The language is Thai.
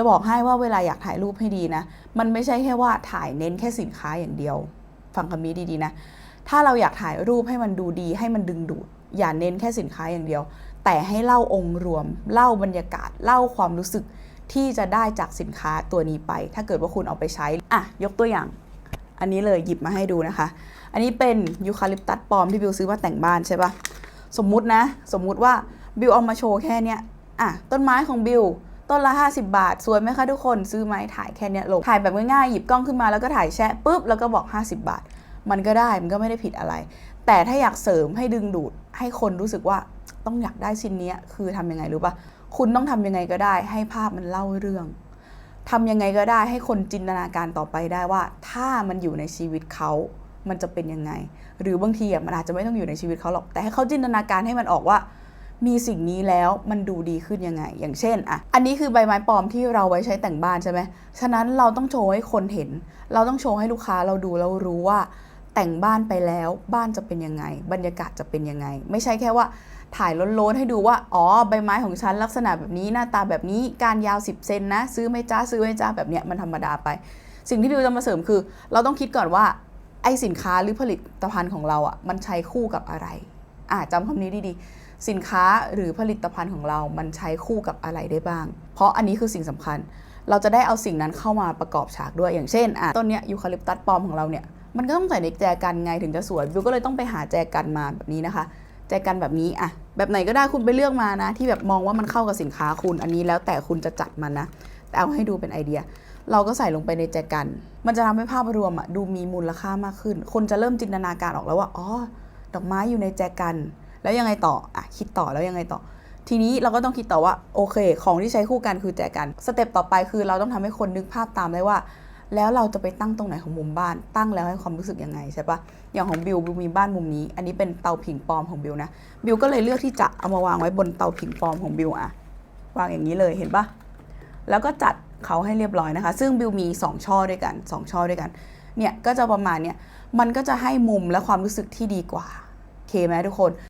จะบอกให้ว่าเวลาอยากถ่ายรูปให้ดีนะ มันไม่ใช่แค่ว่าถ่ายเน้นแค่สินค้าอย่างเดียว ฟังคำนี้ดีๆนะ ถ้าเราอยากถ่ายรูปให้มันดูดี ให้มันดึงดูด อย่าเน้นแค่สินค้าอย่างเดียว แต่ให้เล่าองค์รวม เล่าบรรยากาศ เล่าความรู้สึกที่จะได้จากสินค้าตัวนี้ไป ถ้าเกิดว่าคุณเอาไปใช้ อะ ยกตัวอย่าง อันนี้เลยหยิบมาให้ดูนะคะ อันนี้เป็นยูคาลิปตัสปลอมที่บิวซื้อมาแต่งบ้านใช่ปะสมมุตินะ สมมุติว่าบิวเอามาโชว์แค่เนี้ย อะ ต้นไม้ของบิว ต้นละ 50 บาท สวยไหมคะทุกคนซื้อไหมถ่ายแค่เนี้ยลง ถ่ายแบบง่ายๆ หยิบกล้องขึ้นมาแล้วก็ถ่ายแชะปุ๊บ แล้วก็บอก 50 บาท มันก็ได้ มันก็ไม่ได้ผิดอะไร แต่ถ้าอยากเสริมให้ดึงดูด ให้คนรู้สึกว่าต้องอยากได้ชิ้นนี้คือทำยังไงรู้ปะคุณต้องทำยังไงก็ได้ ให้ภาพมันเล่าเรื่องทำยังไงก็ได้ให้คนจินตนาการต่อไปได้ว่า ถ้ามันอยู่ในชีวิตเขามันจะเป็นยังไง หรือบางทีอะมันอาจจะไม่ต้องอยู่ในชีวิตเขาหรอก แต่ให้เขาจินตนาการให้มันออกว่า มีสิ่งนี้แล้วมันดูดีขึ้นยังไง อย่างเช่นอะอันนี้คือใบไม้ปลอมที่เราไว้ใช้แต่งบ้านใช่ไหมฉะนั้นเราต้องโชว์ให้คนเห็น เราต้องโชว์ให้ลูกค้าเราดูแล้วรู้ว่า แต่งบ้านไปแล้วบ้านจะเป็นยังไง บรรยากาศจะเป็นยังไง ไม่ใช่แค่ว่าถ่ายล้นๆให้ดูว่า อ๋อ ใบไม้ของฉันลักษณะแบบนี้หน้าตาแบบนี้การยาว 10 เซนนะ ซื้อไหม่จ้าซื้อไหม่จ้าแบบเนี้ยมันธรรมดาไป สิ่งที่บิวจะมาเสริมคือ เราต้องคิดก่อนว่าไอสินค้าหรือผลิตภัณฑ์ของเราอะมันใช้คู่กับอะไร อาจำคำนี้ดีๆ สินค้าหรือผลิตภัณฑ์ของเรา มันใช้คู่กับอะไรได้บ้าง เพราะอันนี้คือสิ่งสำคัญ เราจะได้เอาสิ่งนั้นเข้ามาประกอบฉากด้วย อย่างเช่นอะต้นเนี้ยยูคาลิปตัสปลอมของเราเนี่ย มันก็ต้องใส่ในแจกันไงถึงจะสวยวิวก็เลยต้องไปหาแจกันมาแบบนี้นะคะ แจกันแบบนี้อะแบบไหนก็ได้คุณไปเลือกมานะ ที่แบบมองว่ามันเข้ากับสินค้าคุณ อันนี้แล้วแต่คุณจะจัดมันนะ แต่เอาให้ดูเป็นไอเดีย เราก็ใส่ลงไปในแจกัน มันจะทำให้ภาพรวมอะดูมีมูลค่ามากขึ้น คนจะเริ่มจินตนาการออกแล้วว่า อ๋อ ดอกไม้อยู่ในแจกัน แล้วยังไงต่ออะคิดต่อแล้วยังไงต่อ ทีนี้เราก็ต้องคิดต่อว่าโอเค ของที่ใช้คู่กันคือแจกัน สเต็ปต่อไปคือเราต้องทำให้คนนึกภาพตามได้ว่า แล้วเราจะไปตั้งตรงไหนของมุมบ้าน ตั้งแล้วให้ความรู้สึกยังไงใช่ปะอย่างของบิวบิวมีบ้านมุมนี้ อันนี้เป็นเตาผิงปลอมของบิวนะบิวก็เลยเลือกที่จะเอามาวางไว้บนเตาผิงปลอมของบิวอะวางอย่างนี้เลยเห็นปะแล้วก็จัดเขาให้เรียบร้อยนะคะ ซึ่งบิวมี 2 ช่อด้วยกัน 2 ช่อด้วยกัน เนี่ยก็จะประมาณเนี่ยมันก็จะให้มุมและความรู้สึกที่ดีกว่าโอเคไหมทุกคน